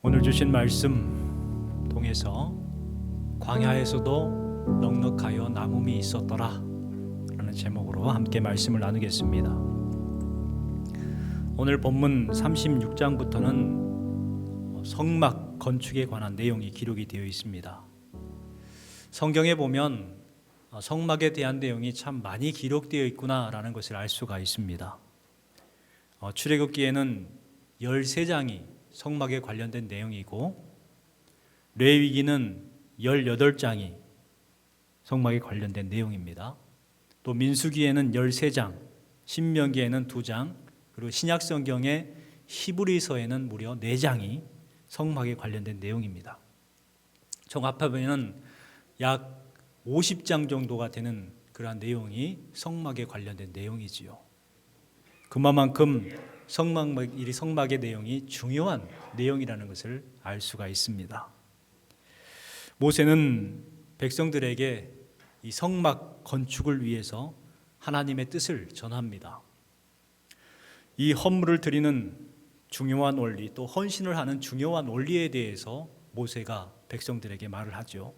오늘 주신 말씀 통해서 광야에서도 넉넉하여 남음이 있었더라 라는 제목으로 함께 말씀을 나누겠습니다. 오늘 본문 36장부터는 성막 건축에 관한 내용이 기록이 되어 있습니다. 성경에 보면 성막에 대한 내용이 참 많이 기록되어 있구나라는 것을 알 수가 있습니다. 어, 출애굽기에는 13장이 성막에 관련된 내용이고 레위기는 18장이 성막에 관련된 내용입니다. 또 민수기에는 13장, 신명기에는 2장, 그리고 신약 성경의 히브리서에는 무려 4장이 성막에 관련된 내용입니다. 총 합하면 약 50장 정도가 되는 그러한 내용이 성막에 관련된 내용이지요. 그만큼 성막 이 성막의 내용이 중요한 내용이라는 것을 알 수가 있습니다. 모세는 백성들에게 이 성막 건축을 위해서 하나님의 뜻을 전합니다. 이 헌물을 드리는 중요한 원리 또 헌신을 하는 중요한 원리에 대해서 모세가 백성들에게 말을 하죠.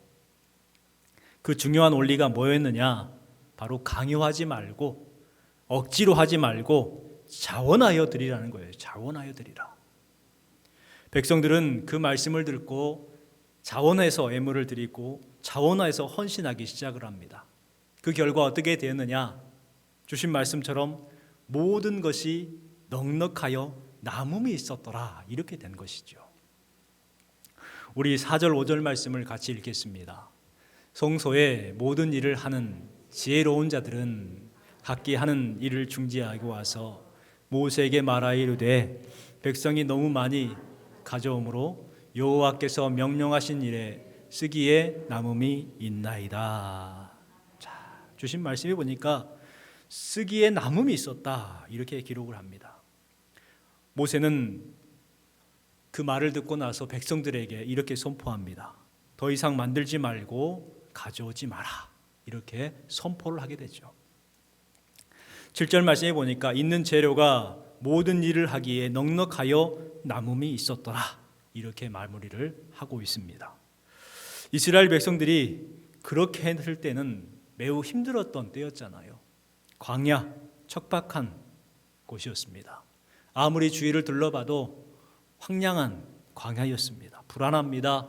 그 중요한 원리가 뭐였느냐? 바로 강요하지 말고 억지로 하지 말고 자원하여 드리라는 거예요. 자원하여 드리라. 백성들은 그 말씀을 듣고 자원해서 애물을 드리고 자원해서 헌신하기 시작을 합니다. 그 결과 어떻게 되었느냐? 주신 말씀처럼 모든 것이 넉넉하여 남음이 있었더라. 이렇게 된 것이죠. 우리 4절 5절 말씀을 같이 읽겠습니다. 성소에 모든 일을 하는 지혜로운 자들은 각기 하는 일을 중지하고 와서 모세에게 말하이르되 백성이 너무 많이 가져오므로 여호와께서 명령하신 일에 쓰기에 남음이 있나이다. 자, 주신 말씀에 보니까 쓰기에 남음이 있었다. 이렇게 기록을 합니다. 모세는 그 말을 듣고 나서 백성들에게 이렇게 선포합니다. 더 이상 만들지 말고 가져오지 마라. 이렇게 선포를 하게 되죠. 7절 말씀에 보니까 있는 재료가 모든 일을 하기에 넉넉하여 남음이 있었더라. 이렇게 마무리를 하고 있습니다. 이스라엘 백성들이 그렇게 했을 때는 매우 힘들었던 때였잖아요. 광야, 척박한 곳이었습니다. 아무리 주위를 둘러봐도 황량한 광야였습니다. 불안합니다.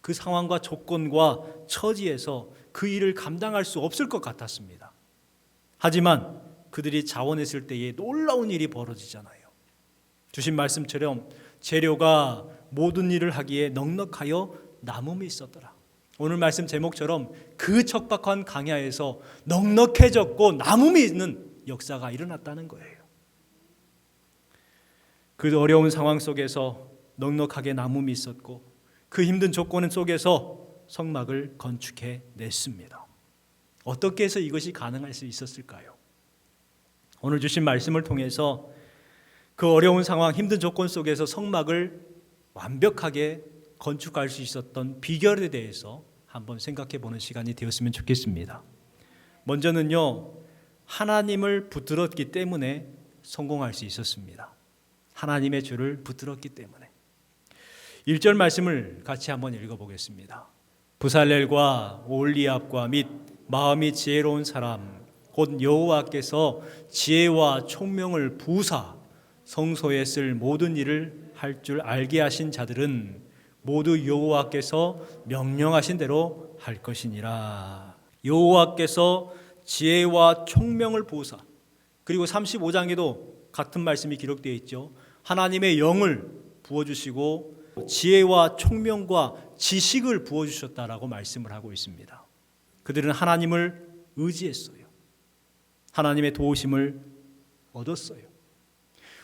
그 상황과 조건과 처지에서 그 일을 감당할 수 없을 것 같았습니다. 하지만 그들이 자원했을 때에 놀라운 일이 벌어지잖아요. 주신 말씀처럼 재료가 모든 일을 하기에 넉넉하여 남음이 있었더라. 오늘 말씀 제목처럼 그 척박한 강야에서 넉넉해졌고 남음이 있는 역사가 일어났다는 거예요. 그 어려운 상황 속에서 넉넉하게 남음이 있었고 그 힘든 조건 속에서 성막을 건축해 냈습니다. 어떻게 해서 이것이 가능할 수 있었을까요? 오늘 주신 말씀을 통해서 그 어려운 상황, 힘든 조건 속에서 성막을 완벽하게 건축할 수 있었던 비결에 대해서 한번 생각해 보는 시간이 되었으면 좋겠습니다. 먼저는요, 하나님을 붙들었기 때문에 성공할 수 있었습니다. 하나님의 줄을 붙들었기 때문에. 1절 말씀을 같이 한번 읽어 보겠습니다. 부살렐과 올리압과 및 마음이 지혜로운 사람 곧 여호와께서 지혜와 총명을 부사 성소에 쓸 모든 일을 할 줄 알게 하신 자들은 모두 여호와께서 명령하신 대로 할 것이니라. 여호와께서 지혜와 총명을 부사 그리고 35장에도 같은 말씀이 기록되어 있죠. 하나님의 영을 부어 주시고 지혜와 총명과 지식을 부어 주셨다라고 말씀을 하고 있습니다. 그들은 하나님을 의지했어요. 하나님의 도우심을 얻었어요.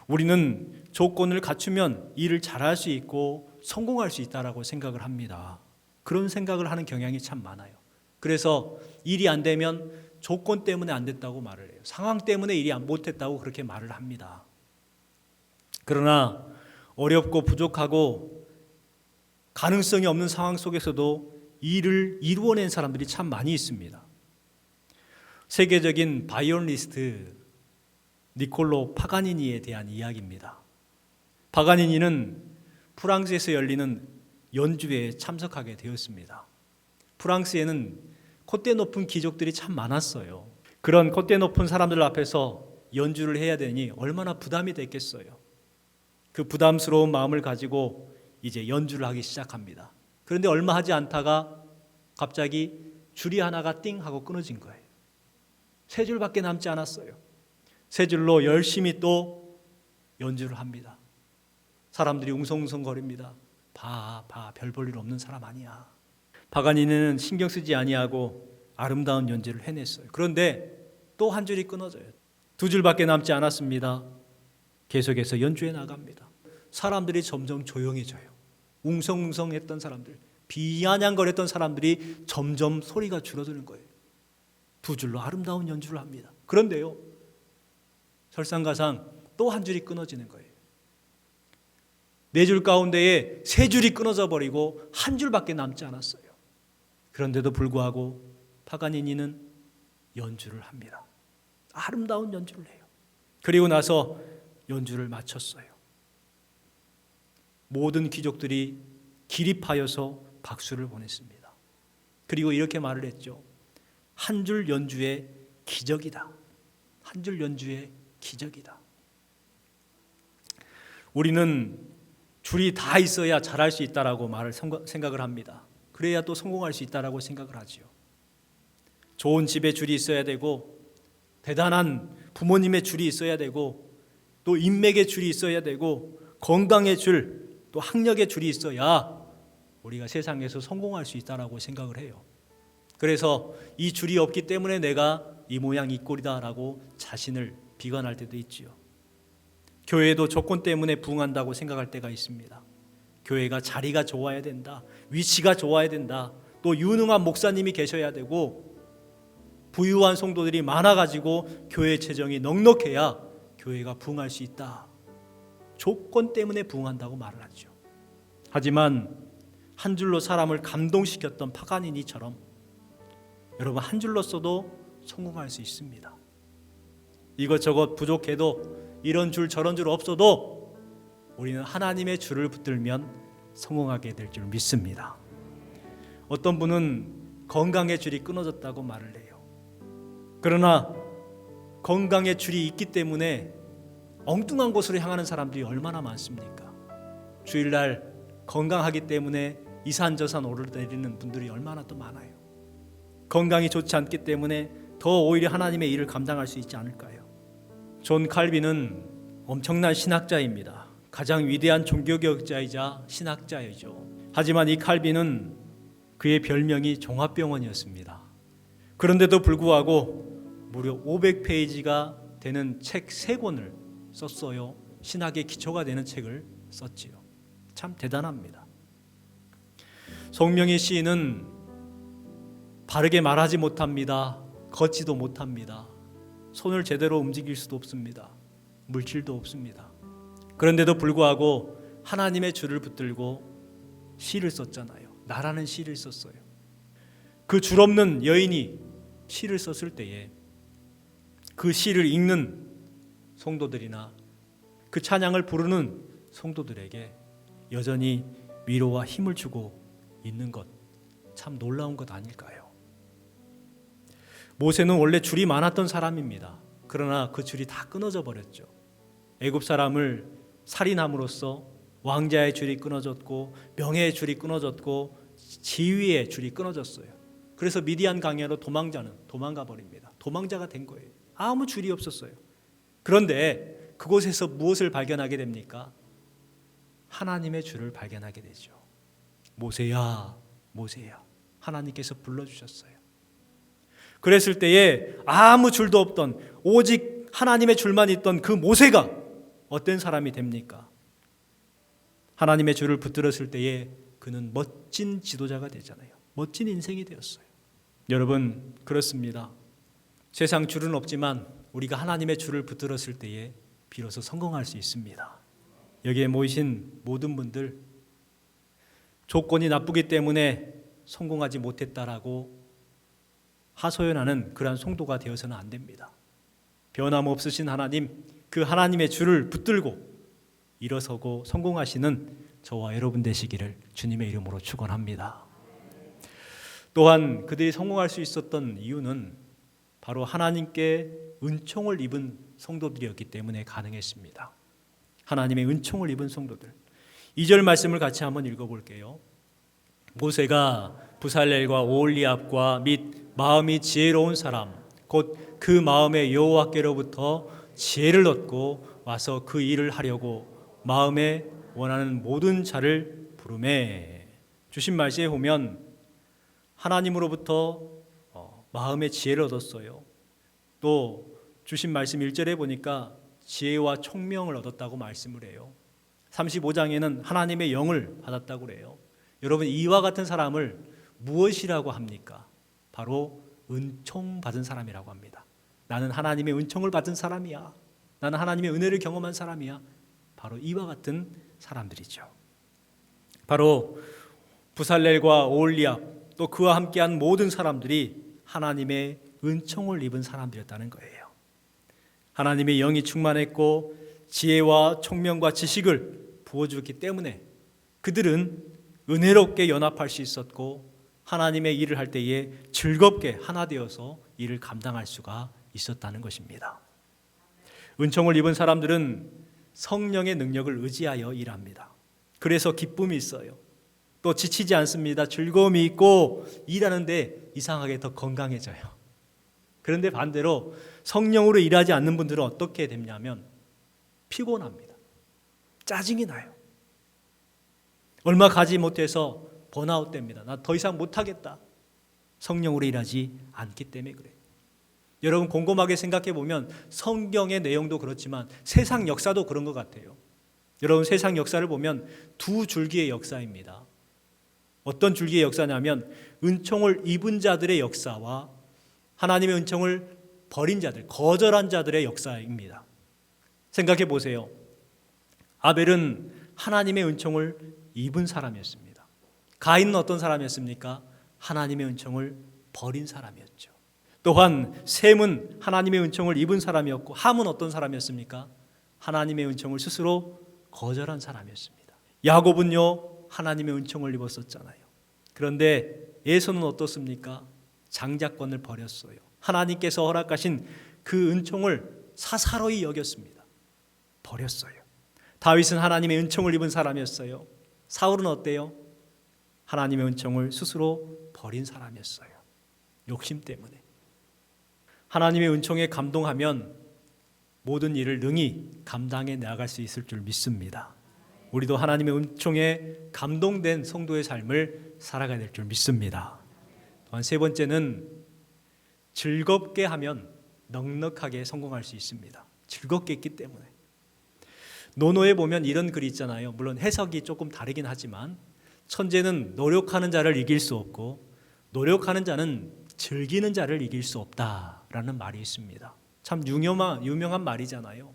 우리는 조건을 갖추면 일을 잘할 수 있고 성공할 수 있다라고 생각을 합니다. 그런 생각을 하는 경향이 참 많아요. 그래서 일이 안 되면 조건 때문에 안 됐다고 말을 해요. 상황 때문에 일이 못 됐다고 그렇게 말을 합니다. 그러나 어렵고 부족하고 가능성이 없는 상황 속에서도 일을 이루어낸 사람들이 참 많이 있습니다. 세계적인 바이올리스트 니콜로 파가니니에 대한 이야기입니다. 파가니니는 프랑스에서 열리는 연주회에 참석하게 되었습니다. 프랑스에는 콧대 높은 귀족들이 참 많았어요. 그런 콧대 높은 사람들 앞에서 연주를 해야 되니 얼마나 부담이 됐겠어요. 그 부담스러운 마음을 가지고 이제 연주를 하기 시작합니다. 그런데 얼마 하지 않다가 갑자기 줄이 하나가 띵 하고 끊어진 거예요. 세 줄밖에 남지 않았어요. 세 줄로 열심히 또 연주를 합니다. 사람들이 웅성웅성거립니다. 봐, 봐, 별 볼 일 없는 사람 아니야. 파가니는 신경 쓰지 아니하고 아름다운 연주를 해냈어요. 그런데 또 한 줄이 끊어져요. 두 줄밖에 남지 않았습니다. 계속해서 연주해 나갑니다. 사람들이 점점 조용해져요. 웅성웅성했던 사람들, 비아냥거렸던 사람들이 점점 소리가 줄어드는 거예요. 두 줄로 아름다운 연주를 합니다. 그런데요, 설상가상 또 한 줄이 끊어지는 거예요. 네 줄 가운데에 세 줄이 끊어져 버리고 한 줄밖에 남지 않았어요. 그런데도 불구하고 파가니니는 연주를 합니다. 아름다운 연주를 해요. 그리고 나서 연주를 마쳤어요. 모든 귀족들이 기립하여서 박수를 보냈습니다. 그리고 이렇게 말을 했죠. 한 줄 연주의 기적이다. 한 줄 연주의 기적이다. 우리는 줄이 다 있어야 잘할 수 있다라고 말을 생각을 합니다. 그래야 또 성공할 수 있다라고 생각을 하지요. 좋은 집에 줄이 있어야 되고 대단한 부모님의 줄이 있어야 되고 또 인맥의 줄이 있어야 되고 건강의 줄, 또 학력의 줄이 있어야 우리가 세상에서 성공할 수 있다라고 생각을 해요. 그래서 이 줄이 없기 때문에 내가 이 모양 이 꼴이다라고 자신을 비관할 때도 있지요. 교회도 조건 때문에 부흥한다고 생각할 때가 있습니다. 교회가 자리가 좋아야 된다. 위치가 좋아야 된다. 또 유능한 목사님이 계셔야 되고 부유한 성도들이 많아 가지고 교회 재정이 넉넉해야 교회가 부흥할 수 있다. 조건 때문에 부흥한다고 말을 하죠. 하지만 한 줄로 사람을 감동시켰던 파가니니처럼 여러분 한 줄로 써도 성공할 수 있습니다. 이것저것 부족해도 이런 줄 저런 줄 없어도 우리는 하나님의 줄을 붙들면 성공하게 될 줄 믿습니다. 어떤 분은 건강의 줄이 끊어졌다고 말을 해요. 그러나 건강의 줄이 있기 때문에 엉뚱한 곳으로 향하는 사람들이 얼마나 많습니까? 주일날 건강하기 때문에 이산저산 오르내리는 분들이 얼마나 또 많아요. 건강이 좋지 않기 때문에 더 오히려 하나님의 일을 감당할 수 있지 않을까요? 존 칼빈은 엄청난 신학자입니다. 가장 위대한 종교개혁자이자 신학자이죠. 하지만 이 칼빈은 그의 별명이 종합병원이었습니다. 그런데도 불구하고 무려 500페이지가 되는 책세 권을 썼어요. 신학의 기초가 되는 책을 썼지요. 참 대단합니다. 송명희 시인은 바르게 말하지 못합니다. 걷지도 못합니다. 손을 제대로 움직일 수도 없습니다. 물질도 없습니다. 그런데도 불구하고 하나님의 줄을 붙들고 시를 썼잖아요. 나라는 시를 썼어요. 그 줄 없는 여인이 시를 썼을 때에 그 시를 읽는 성도들이나 그 찬양을 부르는 성도들에게 여전히 위로와 힘을 주고 있는 것 참 놀라운 것 아닐까요? 모세는 원래 줄이 많았던 사람입니다. 그러나 그 줄이 다 끊어져 버렸죠. 애굽 사람을 살인함으로써 왕자의 줄이 끊어졌고 명예의 줄이 끊어졌고 지위의 줄이 끊어졌어요. 그래서 미디안 강야로 도망자는 도망가 버립니다. 도망자가 된 거예요. 아무 줄이 없었어요. 그런데 그곳에서 무엇을 발견하게 됩니까? 하나님의 줄을 발견하게 되죠. 모세야, 모세야. 하나님께서 불러 주셨어요. 그랬을 때에 아무 줄도 없던 오직 하나님의 줄만 있던 그 모세가 어떤 사람이 됩니까? 하나님의 줄을 붙들었을 때에 그는 멋진 지도자가 되잖아요. 멋진 인생이 되었어요. 여러분, 그렇습니다. 세상 줄은 없지만 우리가 하나님의 줄을 붙들었을 때에 비로소 성공할 수 있습니다. 여기에 모이신 모든 분들 조건이 나쁘기 때문에 성공하지 못했다라고 하소연하는 그러한 성도가 되어서는 안 됩니다. 변함없으신 하나님, 그 하나님의 줄을 붙들고 일어서고 성공하시는 저와 여러분 되시기를 주님의 이름으로 축원합니다. 또한 그들이 성공할 수 있었던 이유는 바로 하나님께 은총을 입은 성도들이었기 때문에 가능했습니다. 하나님의 은총을 입은 성도들. 2절 말씀을 같이 한번 읽어 볼게요. 모세가 부살렐과 오올리압과 및 마음이 지혜로운 사람 곧 그 마음에 여호와께로부터 지혜를 얻고 와서 그 일을 하려고 마음에 원하는 모든 자를 부르매 주신 말씀에 보면 하나님으로부터 어, 마음의 지혜를 얻었어요. 또 주신 말씀 1절에 보니까 지혜와 총명을 얻었다고 말씀을 해요. 35장에는 하나님의 영을 받았다고 그래요. 여러분 이와 같은 사람을 무엇이라고 합니까? 바로 은총 받은 사람이라고 합니다. 나는 하나님의 은총을 받은 사람이야. 나는 하나님의 은혜를 경험한 사람이야. 바로 이와 같은 사람들이죠. 바로 부살렐과 오올리압 또 그와 함께한 모든 사람들이 하나님의 은총을 입은 사람들이었다는 거예요. 하나님의 영이 충만했고 지혜와 총명과 지식을 부어주었기 때문에 그들은 은혜롭게 연합할 수 있었고 하나님의 일을 할 때에 즐겁게 하나 되어서 일을 감당할 수가 있었다는 것입니다. 은총을 입은 사람들은 성령의 능력을 의지하여 일합니다. 그래서 기쁨이 있어요. 또 지치지 않습니다. 즐거움이 있고 일하는데 이상하게 더 건강해져요. 그런데 반대로 성령으로 일하지 않는 분들은 어떻게 됐냐면 피곤합니다. 짜증이 나요. 얼마 가지 못해서 번아웃 됩니다. 나 더 이상 못하겠다. 성령으로 일하지 않기 때문에 그래요. 여러분 곰곰하게 생각해 보면 성경의 내용도 그렇지만 세상 역사도 그런 것 같아요. 여러분 세상 역사를 보면 두 줄기의 역사입니다. 어떤 줄기의 역사냐면 은총을 입은 자들의 역사와 하나님의 은총을 버린 자들, 거절한 자들의 역사입니다. 생각해 보세요. 아벨은 하나님의 은총을 입은 사람이었습니다. 가인은 어떤 사람이었습니까? 하나님의 은총을 버린 사람이었죠. 또한 셈은 하나님의 은총을 입은 사람이었고 함은 어떤 사람이었습니까? 하나님의 은총을 스스로 거절한 사람이었습니다. 야곱은요 하나님의 은총을 입었었잖아요. 그런데 예수는 어떻습니까? 장자권을 버렸어요. 하나님께서 허락하신 그 은총을 사사로이 여겼습니다. 버렸어요. 다윗은 하나님의 은총을 입은 사람이었어요. 사울은 어때요? 하나님의 은총을 스스로 버린 사람이었어요. 욕심 때문에. 하나님의 은총에 감동하면 모든 일을 능히 감당해 나갈 수 있을 줄 믿습니다. 우리도 하나님의 은총에 감동된 성도의 삶을 살아가야 될 줄 믿습니다. 또한 세 번째는 즐겁게 하면 넉넉하게 성공할 수 있습니다. 즐겁게 했기 때문에. 노노에 보면 이런 글이 있잖아요. 물론 해석이 조금 다르긴 하지만 천재는 노력하는 자를 이길 수 없고 노력하는 자는 즐기는 자를 이길 수 없다라는 말이 있습니다. 참 유명한 유명한 말이잖아요.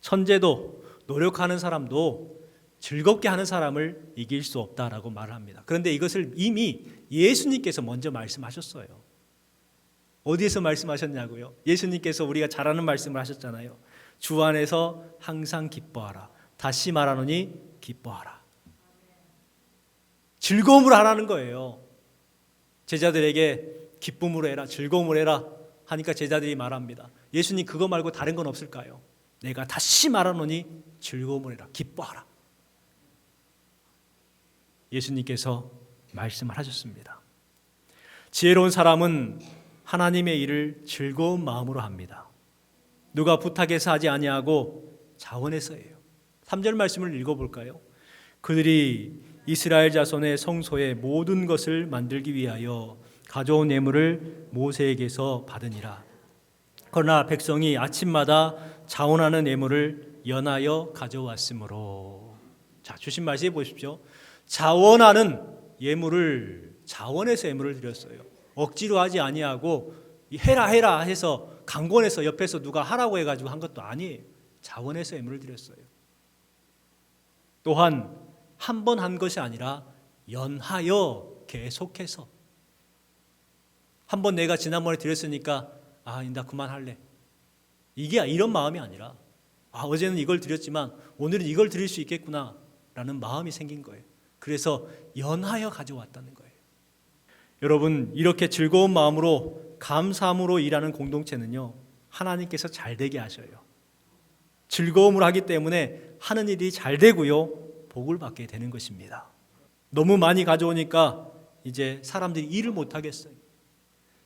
천재도 노력하는 사람도 즐겁게 하는 사람을 이길 수 없다라고 말합니다. 그런데 이것을 이미 예수님께서 먼저 말씀하셨어요. 어디에서 말씀하셨냐고요? 예수님께서 우리가 잘 아는 말씀을 하셨잖아요. 주 안에서 항상 기뻐하라. 다시 말하노니 기뻐하라. 즐거움을 하라는 거예요. 제자들에게 기쁨으로 해라, 즐거움으로 해라 하니까 제자들이 말합니다. 예수님 그거 말고 다른 건 없을까요? 내가 다시 말하노니 즐거움을 해라, 기뻐하라. 예수님께서 말씀을 하셨습니다. 지혜로운 사람은 하나님의 일을 즐거운 마음으로 합니다. 누가 부탁해서 하지 아니하고 자원해서예요. 3절 말씀을 읽어 볼까요? 그들이 이스라엘 자손의 성소의 모든 것을 만들기 위하여 가져온 예물을 모세에게서 받으니라. 그러나 백성이 아침마다 자원하는 예물을 연하여 가져왔으므로 자 주신 말씀해 보십시오. 자원하는 예물을 자원해서 예물을 드렸어요. 억지로 하지 아니하고 해라 해라 해서 강권해서 옆에서 누가 하라고 해가지고 한 것도 아니에요. 자원해서 예물을 드렸어요. 또한 한 번 한 것이 아니라 연하여 계속해서 한 번 내가 지난번에 드렸으니까 아, 나 그만할래. 이게 이런 마음이 아니라 아, 어제는 이걸 드렸지만 오늘은 이걸 드릴 수 있겠구나. 라는 마음이 생긴 거예요. 그래서 연하여 가져왔다는 거예요. 여러분, 이렇게 즐거운 마음으로 감사함으로 일하는 공동체는요, 하나님께서 잘 되게 하셔요. 즐거움을 하기 때문에 하는 일이 잘 되고요, 복을 받게 되는 것입니다. 너무 많이 가져오니까 이제 사람들이 일을 못 하겠어요.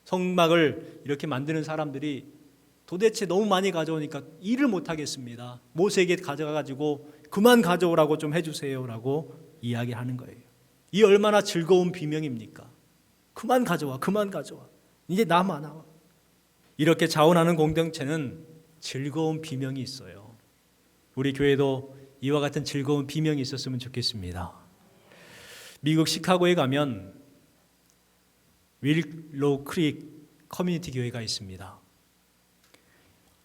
성막을 이렇게 만드는 사람들이 도대체 너무 많이 가져오니까 일을 못 하겠습니다. 모세에게 가져가 가지고 그만 가져오라고 좀 해주세요라고 이야기하는 거예요. 이 얼마나 즐거운 비명입니까? 그만 가져와, 그만 가져와. 이제 남아 나와. 이렇게 자원하는 공동체는 즐거운 비명이 있어요. 우리 교회도 이와 같은 즐거운 비명이 있었으면 좋겠습니다. 미국 시카고에 가면 윌로우 크릭 커뮤니티 교회가 있습니다.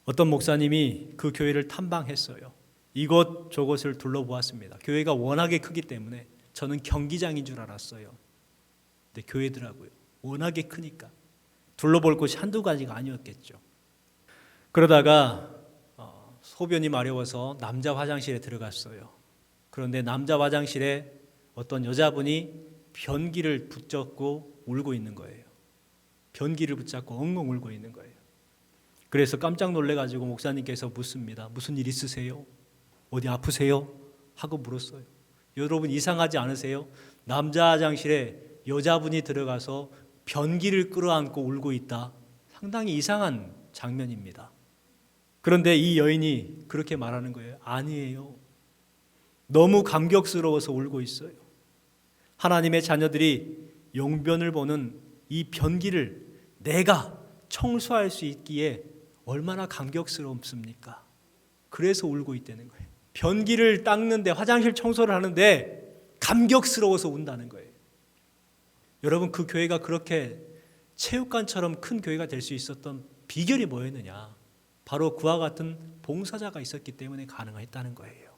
어떤 목사님이 그 교회를 탐방했어요. 이곳 저곳을 둘러보았습니다. 교회가 워낙에 크기 때문에 저는 경기장인 줄 알았어요. 근데 교회더라고요. 워낙에 크니까 둘러볼 곳이 한두 가지가 아니었겠죠. 그러다가 어, 소변이 마려워서 남자 화장실에 들어갔어요. 그런데 남자 화장실에 어떤 여자분이 변기를 붙잡고 울고 있는 거예요. 변기를 붙잡고 엉엉 울고 있는 거예요. 그래서 깜짝 놀래가지고 목사님께서 묻습니다. 무슨 일 있으세요? 어디 아프세요? 하고 물었어요. 여러분 이상하지 않으세요? 남자 화장실에 여자분이 들어가서 변기를 끌어안고 울고 있다. 상당히 이상한 장면입니다. 그런데 이 여인이 그렇게 말하는 거예요. 아니에요. 너무 감격스러워서 울고 있어요. 하나님의 자녀들이 용변을 보는 이 변기를 내가 청소할 수 있기에 얼마나 감격스럽습니까? 그래서 울고 있다는 거예요. 변기를 닦는데 화장실 청소를 하는데 감격스러워서 운다는 거예요. 여러분 그 교회가 그렇게 체육관처럼 큰 교회가 될 수 있었던 비결이 뭐였느냐? 바로 그와 같은 봉사자가 있었기 때문에 가능했다는 거예요.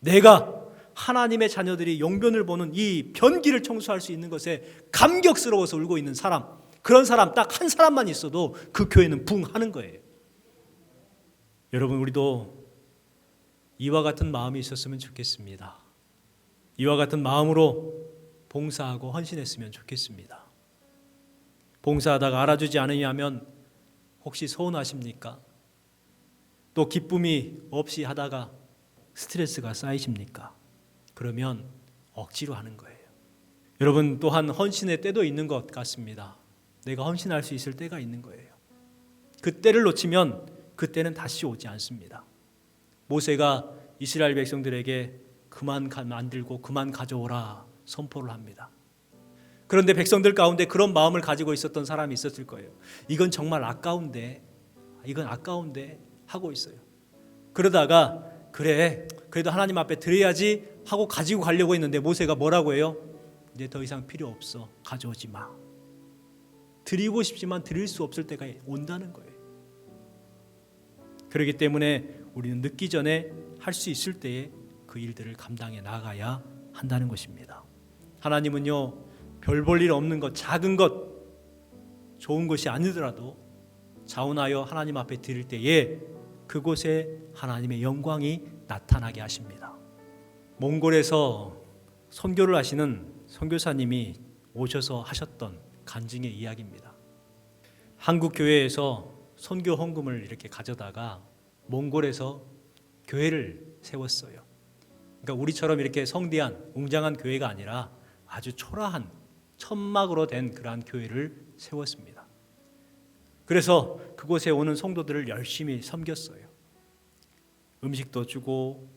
내가 하나님의 자녀들이 용변을 보는 이 변기를 청소할 수 있는 것에 감격스러워서 울고 있는 사람, 그런 사람 딱 한 사람만 있어도 그 교회는 붕하는 거예요. 여러분 우리도 이와 같은 마음이 있었으면 좋겠습니다. 이와 같은 마음으로 봉사하고 헌신했으면 좋겠습니다. 봉사하다가 알아주지 않으냐면 혹시 서운하십니까? 또 기쁨이 없이 하다가 스트레스가 쌓이십니까? 그러면 억지로 하는 거예요. 여러분 또한 헌신의 때도 있는 것 같습니다. 내가 헌신할 수 있을 때가 있는 거예요. 그 때를 놓치면 그 때는 다시 오지 않습니다. 모세가 이스라엘 백성들에게 그만 만들고 그만 가져오라 선포를 합니다. 그런데 백성들 가운데 그런 마음을 가지고 있었던 사람이 있었을 거예요. 이건 정말 아까운데, 이건 아까운데 하고 있어요. 그러다가 그래, 그래도 하나님 앞에 드려야지 하고 가지고 가려고 했는데 모세가 뭐라고 해요? 이제 더 이상 필요 없어. 가져오지 마. 드리고 싶지만 드릴 수 없을 때가 온다는 거예요. 그렇기 때문에 우리는 늦기 전에 할 수 있을 때에 그 일들을 감당해 나가야 한다는 것입니다. 하나님은요, 별 볼 일 없는 것, 작은 것, 좋은 것이 아니더라도 자원하여 하나님 앞에 드릴 때에 그곳에 하나님의 영광이 나타나게 하십니다. 몽골에서 선교를 하시는 선교사님이 오셔서 하셨던 간증의 이야기입니다. 한국 교회에서 선교 헌금을 이렇게 가져다가 몽골에서 교회를 세웠어요. 그러니까 우리처럼 이렇게 성대한 웅장한 교회가 아니라 아주 초라한 천막으로 된 그러한 교회를 세웠습니다. 그래서 그곳에 오는 성도들을 열심히 섬겼어요. 음식도 주고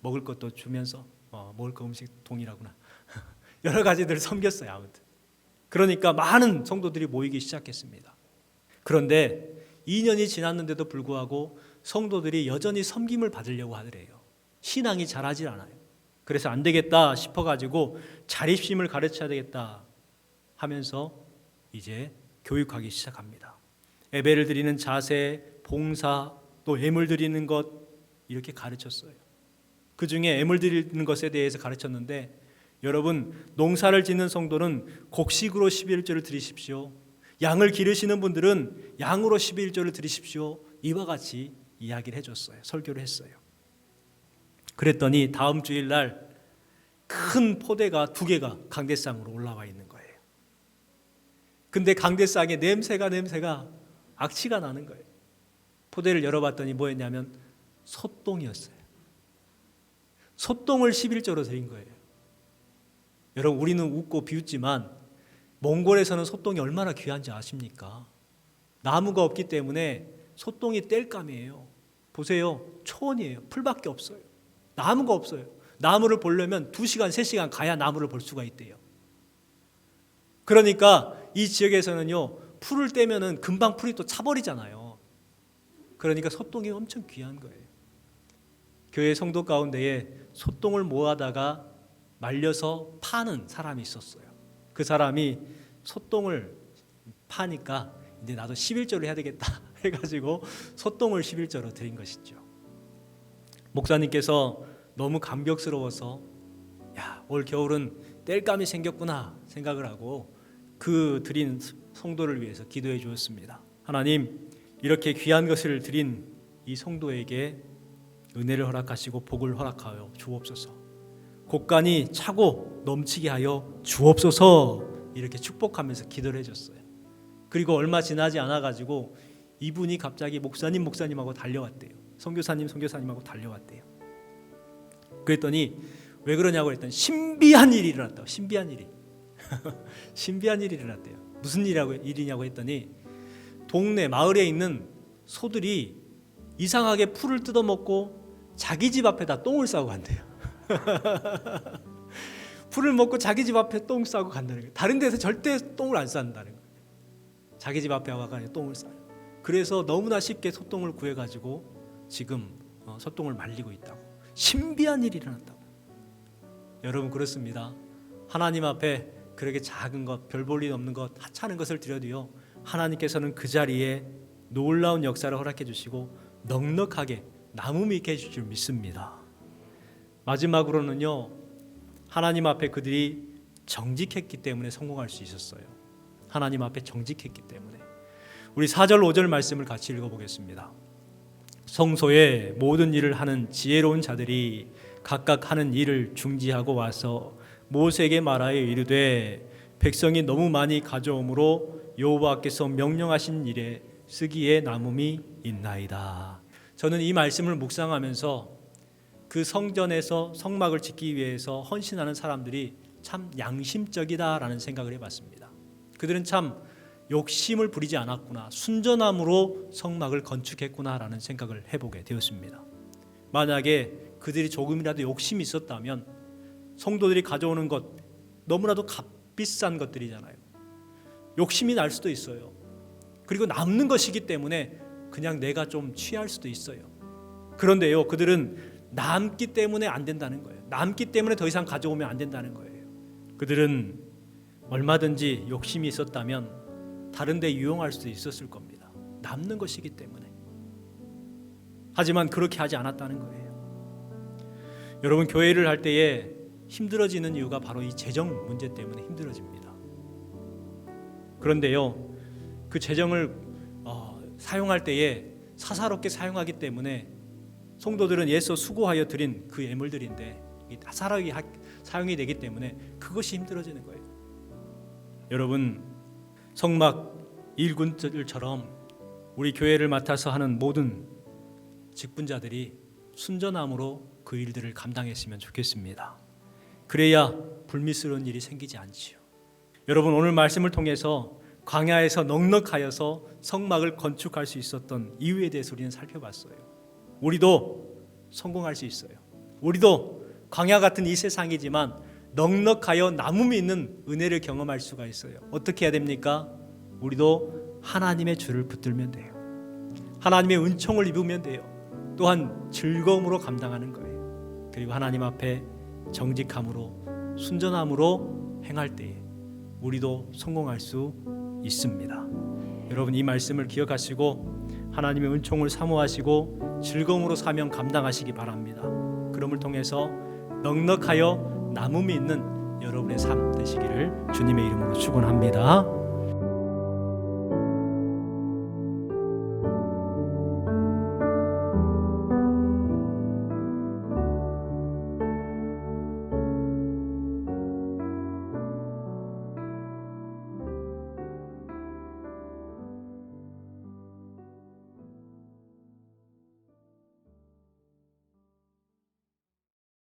먹을 것도 주면서 어, 먹을 거 음식 동이라구나 여러 가지들 섬겼어요 아무튼 그러니까 많은 성도들이 모이기 시작했습니다. 그런데 2년이 지났는데도 불구하고 성도들이 여전히 섬김을 받으려고 하더래요. 신앙이 자라질 않아요. 그래서 안 되겠다 싶어가지고 자립심을 가르쳐야 되겠다 하면서 이제 교육하기 시작합니다. 예배를 드리는 자세, 봉사, 또 예물 드리는 것 이렇게 가르쳤어요. 그 중에 예물 드리는 것에 대해서 가르쳤는데 여러분 농사를 짓는 성도는 곡식으로 11조를 드리십시오. 양을 기르시는 분들은 양으로 11조를 드리십시오. 이와 같이 이야기를 해줬어요. 설교를 했어요. 그랬더니 다음 주일 날 큰 포대가 두 개가 강대상으로 올라와 있는 거예요. 근데 강대상의 냄새가 냄새가 악취가 나는 거예요. 포대를 열어봤더니 뭐였냐면 소똥이었어요. 소똥을 11조로 드린 거예요. 여러분 우리는 웃고 비웃지만 몽골에서는 소똥이 얼마나 귀한지 아십니까? 나무가 없기 때문에 소똥이 땔감이에요. 보세요. 초원이에요. 풀밖에 없어요. 나무가 없어요. 나무를 보려면 2시간, 3시간 가야 나무를 볼 수가 있대요. 그러니까 이 지역에서는요. 풀을 떼면은 금방 풀이 또 차버리잖아요. 그러니까 소똥이 엄청 귀한 거예요. 교회 성도 가운데에 소똥을 모아다가 말려서 파는 사람이 있었어요. 그 사람이 소똥을 파니까 이제 나도 11조를 해야 되겠다 해가지고 소똥을 11조로 드린 것이죠. 목사님께서 너무 감격스러워서 야, 올 겨울은 땔감이 생겼구나 생각을 하고 그 드린 성도를 위해서 기도해 주었습니다. 하나님, 이렇게 귀한 것을 드린 이 성도에게 은혜를 허락하시고 복을 허락하여 주옵소서. 곳간이 차고 넘치게 하여 주옵소서. 이렇게 축복하면서 기도를 해줬어요. 그리고 얼마 지나지 않아 가지고 이분이 갑자기 목사님 목사님하고 달려왔대요. 선교사님 선교사님하고 달려왔대요. 그랬더니 왜 그러냐고 했더니 신비한 일이 일어났다고. 신비한 일이. 신비한 일이 일어났대요. 무슨 일이라고 일이냐고 했더니 동네 마을에 있는 소들이 이상하게 풀을 뜯어먹고 자기 집 앞에다 똥을 싸고 간대요. 풀을 먹고 자기 집 앞에 똥 싸고 간다는 거예요. 다른 데서 절대 똥을 안 싼다는 거예요. 자기 집 앞에 와가 똥을 싸요. 그래서 너무나 쉽게 소똥을 구해가지고 지금 어, 소똥을 말리고 있다고. 신비한 일이 일어났다고. 여러분 그렇습니다. 하나님 앞에 그렇게 작은 것, 별 볼 일 없는 것, 하찮은 것을 드려도요. 하나님께서는 그 자리에 놀라운 역사를 허락해 주시고 넉넉하게 나무 있게 해주실 줄 믿습니다. 마지막으로는요. 하나님 앞에 그들이 정직했기 때문에 성공할 수 있었어요. 하나님 앞에 정직했기 때문에. 우리 4절 5절 말씀을 같이 읽어 보겠습니다. 성소에 모든 일을 하는 지혜로운 자들이 각각 하는 일을 중지하고 와서 모세에게 말하여 이르되 백성이 너무 많이 가져오므로 여호와께서 명령하신 일에 쓰기에 남음이 있나이다. 저는 이 말씀을 묵상하면서 그 성전에서 성막을 짓기 위해서 헌신하는 사람들이 참 양심적이다라는 생각을 해봤습니다. 그들은 참 욕심을 부리지 않았구나, 순전함으로 성막을 건축했구나라는 생각을 해보게 되었습니다. 만약에 그들이 조금이라도 욕심이 있었다면 성도들이 가져오는 것 너무나도 값비싼 것들이잖아요. 욕심이 날 수도 있어요. 그리고 남는 것이기 때문에 그냥 내가 좀 취할 수도 있어요. 그런데요, 그들은 남기 때문에 안 된다는 거예요. 남기 때문에 더 이상 가져오면 안 된다는 거예요. 그들은 얼마든지 욕심이 있었다면 다른 데 유용할 수도 있었을 겁니다. 남는 것이기 때문에. 하지만 그렇게 하지 않았다는 거예요. 여러분 교회를 할 때에 힘들어지는 이유가 바로 이 재정 문제 때문에 힘들어집니다. 그런데요, 그 재정을 어, 사용할 때에 사사롭게 사용하기 때문에 성도들은 예수 수고하여 드린 그 예물들인데 사사롭게 사용이 되기 때문에 그것이 힘들어지는 거예요. 여러분 성막 일꾼들처럼 우리 교회를 맡아서 하는 모든 직분자들이 순전함으로 그 일들을 감당했으면 좋겠습니다. 그래야 불미스러운 일이 생기지 않지요. 여러분 오늘 말씀을 통해서 광야에서 넉넉하여서 성막을 건축할 수 있었던 이유에 대해서 우리는 살펴봤어요. 우리도 성공할 수 있어요. 우리도 광야 같은 이 세상이지만 넉넉하여 남음이 있는 은혜를 경험할 수가 있어요. 어떻게 해야 됩니까? 우리도 하나님의 줄을 붙들면 돼요. 하나님의 은총을 입으면 돼요. 또한 즐거움으로 감당하는 거예요. 그리고 하나님 앞에 정직함으로 순전함으로 행할 때에 우리도 성공할 수 있습니다. 여러분 이 말씀을 기억하시고 하나님의 은총을 사모하시고 즐거움으로 사명 감당하시기 바랍니다. 그럼을 통해서 넉넉하여 남음이 있는 여러분의 삶 되시기를 주님의 이름으로 축원합니다.